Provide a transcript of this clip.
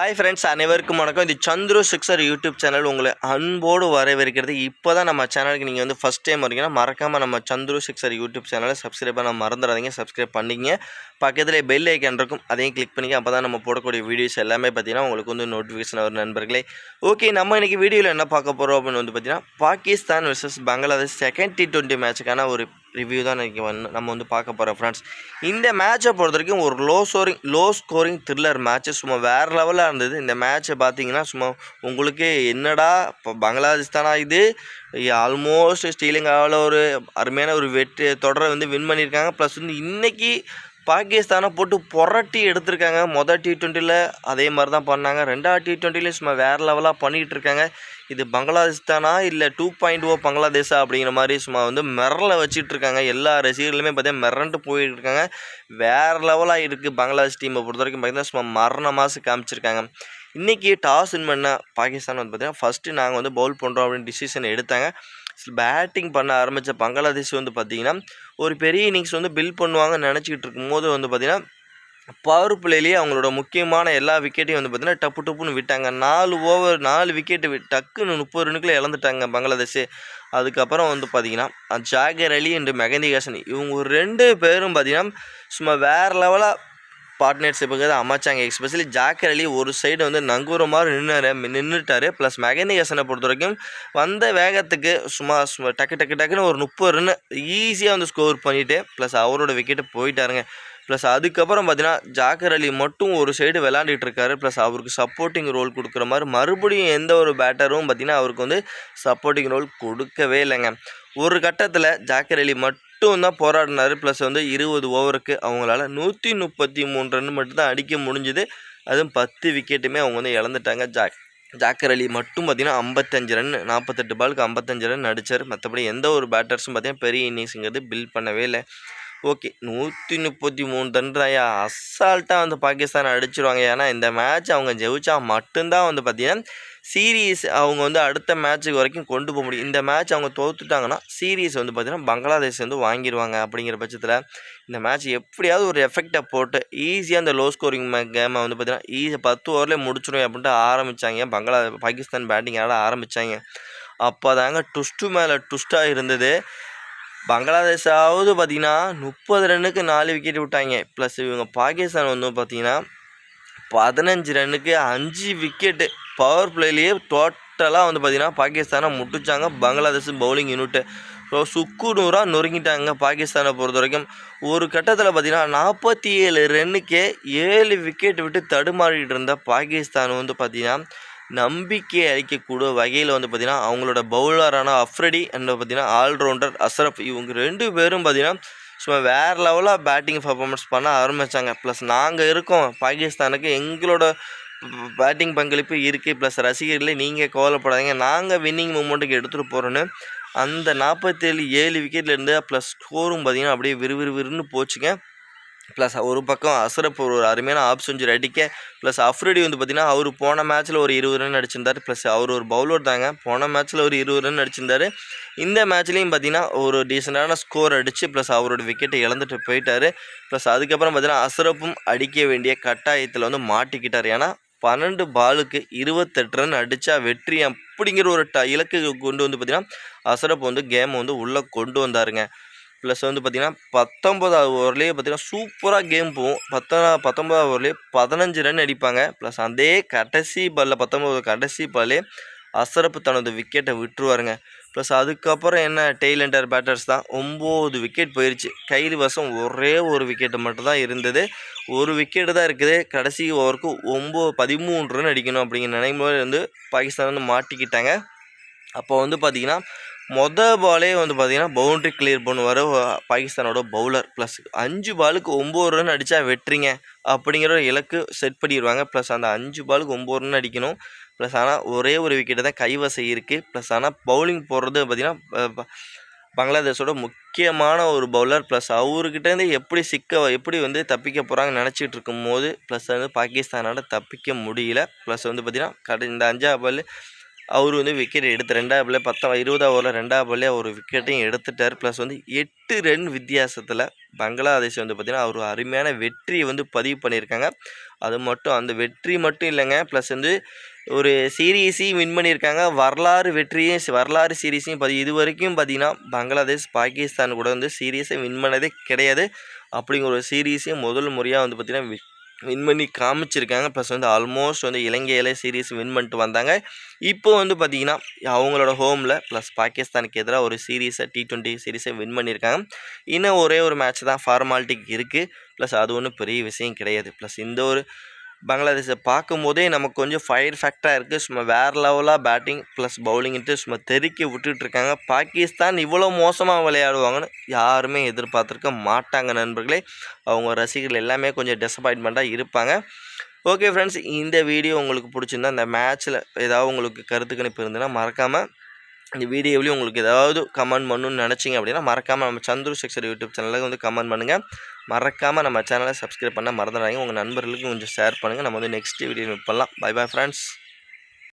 Hi friends அனைவருக்கும் வணக்கம். இது சந்துரு சிக்ஸர் யூடியூப் சேனல். உங்களை அன்போடு வரவேற்கிறது. இப்போ தான் நம்ம சேனலுக்கு நீங்கள் வந்து ஃபஸ்ட் டைம் வரீங்கன்னா மறக்காமல் நம்ம சந்துரு சிக்ஸர் யூடியூப் சேனலை சப்ஸ்கிரைப் பண்ண மறந்துடாதீங்க. சப்ஸ்கிரைப் பண்ணிங்க பக்கத்தில் பெல் ஐக்கன் இருக்கும். அதையும் கிளிக் பண்ணிங்க அப்போ தான் நம்ம போடக்கூடிய வீடியோஸ் எல்லாமே பார்த்தீங்கன்னா உங்களுக்கு வந்து நோட்டிஃபிகேஷன் வரும் நண்பர்களே. ஓகே நம்ம இன்றைக்கி வீடியோவில் என்ன பார்க்க போகிறோம் அப்படின்னு வந்து பார்த்தீங்கன்னா Pakistan versus Bangladesh second T twenty மேட்சுக்கான ஒரு ரிவ்யூ தான் இன்றைக்கி வந்து நம்ம வந்து பார்க்க போகிறோம் ஃப்ரெண்ட்ஸ் இந்த மேட்சை பொறுத்த வரைக்கும் ஒரு low scoring low scoring thriller match சும்மா வேறு லெவலில் இருந்தது. இந்த மேட்ச்சை பார்த்தீங்கன்னா சும்மா உங்களுக்கு என்னடா இப்போ பங்களாதேஷ் தானா இது? ஆல்மோஸ்ட் ஸ்ரீலங்காவில் ஒரு அருமையான ஒரு வெற்றி தொடரை வந்து வின் பண்ணியிருக்காங்க. ப்ளஸ் வந்து இன்றைக்கி பாகிஸ்தானை போட்டு புரட்டி எடுத்திருக்காங்க. மொதல் டி ட்வெண்ட்டியில் அதே மாதிரி தான் பண்ணாங்க. ரெண்டாவது டி ட்வெண்ட்டிலையும் சும்மா வேறு லெவலாக பண்ணிகிட்டு இருக்காங்க. இது பங்களாதேஷ் தானா இல்லை டூ பாயிண்ட் ஓ oh பங்களாதேஷா அப்படிங்கிற மாதிரி சும்மா வந்து மிரள வச்சுட்டு இருக்காங்க. எல்லா ரசிகர்களுமே பார்த்தீங்கன்னா மிரண்டு போயிட்டு இருக்காங்க. வேறு லெவலாக இருக்குது பங்களாதேஷ் டீமை பொறுத்த வரைக்கும் பார்த்தீங்கன்னா சும்மா மரண மாசு காமிச்சிருக்காங்க. இன்றைக்கி டாஸ் வின் பண்ண பாகிஸ்தான் வந்து பார்த்திங்கன்னா ஃபஸ்ட்டு நாங்கள் வந்து பவுல் பண்ணுறோம் அப்படின்னு டிசிஷன் எடுத்தாங்க. பேட்டிங் பண்ண ஆரம்பித்த பங்களாதேஷ் வந்து பார்த்திங்கன்னா ஒரு பெரிய இன்னிங்ஸ் வந்து பில் பண்ணுவாங்கன்னு நினச்சிக்கிட்டு இருக்கும்போது வந்து பார்த்திங்கன்னா பவர் பிளேலேயே அவங்களோட முக்கியமான எல்லா விக்கெட்டையும் வந்து பார்த்திங்கன்னா டப்பு டப்புன்னு விட்டாங்க. நாலு ஓவர் நாலு விக்கெட்டு டக்குன்னு முப்பது ரனுக்குள்ளே இழந்துட்டாங்க பங்களாதேஷ். அதுக்கப்புறம் வந்து பார்த்திங்கன்னா ஜாகர் அலி அண்டு மெகந்தி ஹாசன் இவங்க ரெண்டு பேரும் பார்த்திங்கன்னா சும்மா வேறு லெவலாக பார்ட்னர்ஷிப்புக்கு தான் அமைச்சாங்க எஸ்பெஷலி ஜாக்கர் அலி ஒரு சைடு வந்து நங்கூர மாதிரி நின்னாரு நின்றுட்டார் ப்ளஸ் மெகந்தி பொறுத்த வரைக்கும் வந்த வேகத்துக்கு சும்மா டக்கு டக்கு டக்குன்னு ஒரு முப்பது ரன் ஈஸியாக வந்து ஸ்கோர் பண்ணிவிட்டு ப்ளஸ் அவரோட விக்கெட்டு போயிட்டாருங்க. ப்ளஸ் அதுக்கப்புறம் பார்த்தீங்கன்னா ஜாக்கர் அலி மட்டும் ஒரு சைடு விளாண்டுட்டு இருக்காரு. ப்ளஸ் அவருக்கு சப்போர்ட்டிங் ரோல் கொடுக்குற மாதிரி மறுபடியும் எந்த ஒரு பேட்டரும் பார்த்திங்கன்னா அவருக்கு வந்து சப்போர்ட்டிங் ரோல் கொடுக்கவே இல்லைங்க. ஒரு கட்டத்தில் ஜாக்கர் அலி மட்டும் மட்டும் தான் போராடினார். ப்ளஸ் வந்து இருபது ஓவருக்கு அவங்களால நூற்றி முப்பத்தி மூணு ரன் மட்டும்தான் அடிக்க முடிஞ்சுது. அதுவும் பத்து விக்கெட்டுமே அவங்க வந்து இழந்துட்டாங்க. ஜாக் ஜாக்கர் அலி மட்டும் பார்த்திங்கன்னா ஐம்பத்தஞ்சு ரன் நாற்பத்தெட்டு பாலுக்கு ஐம்பத்தஞ்சு ரன் அடித்தார் மற்றபடி எந்த ஒரு பேட்டர்ஸும் பார்த்தீங்கன்னா பெரிய இன்னிங்ஸுங்கிறது பில்ட் பண்ணவே இல்லை. ஓகே. நூற்றி முப்பத்தி மூணு தன்றாயா அசால்ட்டாக வந்து பாகிஸ்தான் அடிச்சிருவாங்க. ஏன்னா இந்த மேட்ச் அவங்க ஜெயிச்சா மட்டும்தான் வந்து பார்த்தீங்கன்னா சீரீஸ் அவங்க வந்து அடுத்த மேட்ச்சுக்கு வரைக்கும் கொண்டு போக முடியும். இந்த மேட்ச் அவங்க தோத்துட்டாங்கன்னா சீரீஸ் வந்து பார்த்தீங்கன்னா பங்களாதேஷ் வந்து வாங்கிடுவாங்க அப்படிங்கிற பட்சத்தில் இந்த மேட்ச் எப்படியாவது ஒரு எஃபெக்டை போட்டு ஈஸியாக அந்த லோ ஸ்கோரிங் கேமை வந்து பார்த்தீங்கன்னா ஈஸியாக பத்து ஓவர்லேயே முடிச்சிடும் அப்படின்ட்டு ஆரம்பித்தாங்க பங்களா பாகிஸ்தான் பேட்டிங் ஆட ஆரம்பித்தாங்க அப்போ தாங்க ட்விஸ்ட்டு மேலே ட்விஸ்ட்டாக இருந்தது. பங்களாதேஷாவது பார்த்தீங்கன்னா முப்பது ரன்னுக்கு நாலு விக்கெட் விட்டாங்க. ப்ளஸ் இவங்க பாகிஸ்தான் வந்து பார்த்தீங்கன்னா பதினஞ்சு ரன்னுக்கு அஞ்சு விக்கெட்டு பவர் பிளேலேயே டோட்டலாக வந்து பார்த்தீங்கன்னா பாகிஸ்தானை முட்டுச்சாங்க. பங்களாதேஷ் பவுலிங் யூனிட்டு ஸோ சுக்கு நூறாக நொறுங்கிட்டாங்க பாகிஸ்தானை பொறுத்த வரைக்கும் ஒரு கட்டத்தில் பார்த்தீங்கன்னா நாற்பத்தி ஏழு ரன்னுக்கே ஏழு விக்கெட் விட்டு தடுமாறிட்டு இருந்த பாகிஸ்தான் வந்து பார்த்தீங்கன்னா நம்பிக்கை அளிக்கக்கூடிய வகையில் வந்து பார்த்திங்கன்னா அவங்களோட பவுலரான அஃப்ரடி அண்ட் பார்த்திங்கன்னா ஆல்ரவுண்டர் அசரப் இவங்க ரெண்டு பேரும் பார்த்திங்கன்னா சும்மா வேறு லெவலாக பேட்டிங் பர்ஃபார்மன்ஸ் பண்ண ஆரம்பித்தாங்க ப்ளஸ் நாங்கள் இருக்கோம். பாகிஸ்தானுக்கு எங்களோட பேட்டிங் பங்களிப்பு இருக்குது ப்ளஸ் ரசிகர்களே நீங்கள் கவலைப்படாதீங்க. நாங்கள் வின்னிங் மூமெண்ட்டுக்கு எடுத்துகிட்டு போகிறோன்னு அந்த நாற்பத்தேழு ஏழு விக்கெட்லேருந்து ப்ளஸ் ஸ்கோரும் பார்த்திங்கன்னா அப்படியே விறுவிறுவிறுன்னு போச்சுங்க. ப்ளஸ் ஒரு பக்கம் அசரப் ஒரு அருமையான ஆஃப் செஞ்சுரி. அடிக்க ப்ளஸ் அஃப்ரிடி வந்து பார்த்திங்கன்னா அவர் போன மேட்ச்சில் ஒரு இருபது ரன் அடிச்சிருந்தார். ப்ளஸ் அவர் ஒரு பவுலர் தாங்க. போன மேட்ச்சில் ஒரு இருபது ரன் அடிச்சிருந்தார். இந்த மேட்ச்லேயும் பார்த்திங்கன்னா ஒரு டீசெண்டான ஸ்கோர் அடித்து ப்ளஸ் அவரோட விக்கெட்டை இழந்துட்டு போயிட்டார். ப்ளஸ் அதுக்கப்புறம் பார்த்திங்கன்னா அசரப்பும் அடிக்க வேண்டிய கட்டாயத்தில் வந்து மாட்டிக்கிட்டார். ஏன்னா பன்னெண்டு பாலுக்கு இருபத்தெட்டு ரன் அடித்தா வெற்றி அப்படிங்கிற ஒரு ட இலக்கு கொண்டு வந்து பார்த்திங்கன்னா அசரப் வந்து கேமை வந்து உள்ளே கொண்டு வந்தாருங்க. ப்ளஸ் வந்து பார்த்திங்கன்னா பத்தொம்பதாவது ஓவர்லேயே பார்த்திங்கன்னா சூப்பராக கேம் போகும். பத்தொன்னா பத்தொம்பதாவது ஓவர்லேயே பதினஞ்சு ரன் அடிப்பாங்க. ப்ளஸ் அதே கடைசி பாலில் பத்தொம்பது கடைசி பாலே அசரப்பு தனது விக்கெட்டை விட்டுருவாருங்க. ப்ளஸ் அதுக்கப்புறம் என்ன டெய்லண்டர் பேட்டர்ஸ் தான். ஒம்பது விக்கெட் போயிடுச்சு கைது வசம் ஒரே ஒரு விக்கெட்டு மட்டும்தான் இருந்தது. ஒரு விக்கெட்டு தான் இருக்குது. கடைசி ஓவருக்கு ஒம்பது பதிமூணு ரன் அடிக்கணும் அப்படிங்கிற நினைவு வந்து பாகிஸ்தான் வந்து மாட்டிக்கிட்டாங்க. அப்போ வந்து பார்த்திங்கன்னா மொதல் பாலே வந்து பார்த்திங்கன்னா பவுண்ட்ரி கிளியர் பண்ணுவார். பாகிஸ்தானோட பவுலர் ப்ளஸ் அஞ்சு பாலுக்கு ஒம்பது ரன் அடித்தா வெட்டுறீங்க அப்படிங்கிற ஒரு இலக்கு செட் பண்ணிடுவாங்க ப்ளஸ் அந்த அஞ்சு பாலுக்கு ஒம்பது ரன் அடிக்கணும். ப்ளஸ் ஆனால் ஒரே ஒரு விக்கெட்டு தான் கைவசம் இருக்குது ப்ளஸ் ஆனால் பவுலிங் போடுறது பார்த்திங்கன்னா பங்களாதேஷோட முக்கியமான ஒரு பவுலர் ப்ளஸ் அவர்கிட்டேருந்து எப்படி சிக்க எப்படி வந்து தப்பிக்க போகிறாங்கன்னு நினச்சிட்டு இருக்கும்போது ப்ளஸ் வந்து பாகிஸ்தானால் தப்பிக்க முடியல. ப்ளஸ் வந்து பார்த்திங்கன்னா கடை இந்த அஞ்சாவது பால் அவர் வந்து விக்கெட் எடுத்து ரெண்டாவது பால்லே பத்தா இருபதாவது ஓவரில் ரெண்டாவது பால்லே ஒரு விக்கெட்டையும் எடுத்துட்டார். ப்ளஸ் வந்து எட்டு ரன் வித்தியாசத்தில் பங்களாதேஷ் வந்து பார்த்திங்கன்னா அவர் அருமையான வெற்றியை வந்து பதிவு பண்ணியிருக்காங்க. அது மட்டும் அந்த வெற்றி மட்டும் இல்லைங்க. ப்ளஸ் வந்து ஒரு சீரீஸையும் வின் பண்ணியிருக்காங்க. வரலாறு வெற்றியும் வரலாறு சீரீஸையும் பதி இது வரைக்கும் பார்த்திங்கன்னா பங்களாதேஷ் பாகிஸ்தான் கூட வந்து சீரீஸை வின் பண்ணதே கிடையாது. அப்படிங்கிற ஒரு சீரீஸையும் முதல் முறையாக வந்து பார்த்திங்கன்னா வின் பண்ணி காமிச்சிருக்காங்க. ப்ளஸ் வந்து ஆல்மோஸ்ட் வந்து இலங்கையிலே சீரீஸ் வின் பண்ணிட்டு வந்தாங்க. இப்போ வந்து பார்த்திங்கன்னா அவங்களோட ஹோமில் ப்ளஸ் பாகிஸ்தானுக்கு எதிராக ஒரு சீரீஸை டி ட்வெண்ட்டி சீரீஸை வின் பண்ணியிருக்காங்க இன்னும் ஒரே ஒரு மேட்ச் தான் ஃபார்மாலிட்டிக்கு இருக்குது ப்ளஸ் அது ஒன்றும் பெரிய விஷயம் கிடையாது. ப்ளஸ் இந்த ஒரு பங்களாதேஷை பார்க்கும்போதே நமக்கு கொஞ்சம் ஃபயர் ஃபேக்டாக இருக்குது சும்மா வேறு லெவலாக பேட்டிங் ப்ளஸ் பவுலிங்ட்டு சும்மா தெருக்கி விட்டுட்டு இருக்காங்க. பாகிஸ்தான் இவ்வளோ மோசமாக விளையாடுவாங்கன்னு யாருமே எதிர்பார்த்துருக்க மாட்டாங்க நண்பர்களே. அவங்க ரசிகர்கள் எல்லாமே கொஞ்சம் டிசப்பாயின்மெண்ட்டாக இருப்பாங்க. ஓகே ஃப்ரெண்ட்ஸ் இந்த வீடியோ உங்களுக்கு பிடிச்சிருந்தா இந்த மேட்ச்சில் ஏதாவது உங்களுக்கு கருத்து கணிப்பு இருந்ததுன்னா மறக்காமல் இந்த வீடியோவிலையும் உங்களுக்கு ஏதாவது கமெண்ட் பண்ணணும்னு நினச்சிங்க அப்படின்னா மறக்காமல் நம்ம சந்துரு செக்ஷர் யூடியூப் சேனலுக்கு வந்து கமெண்ட் பண்ணுங்கள் மறக்காமல் நம்ம சேனலை சப்ஸ்கிரைப் பண்ண மறந்துடாங்க உங்கள் நண்பர்களுக்கு கொஞ்சம் ஷேர் பண்ணுங்கள் நம்ம வந்து நெக்ஸ்ட் வீடியோ பண்ணலாம். Bye bye friends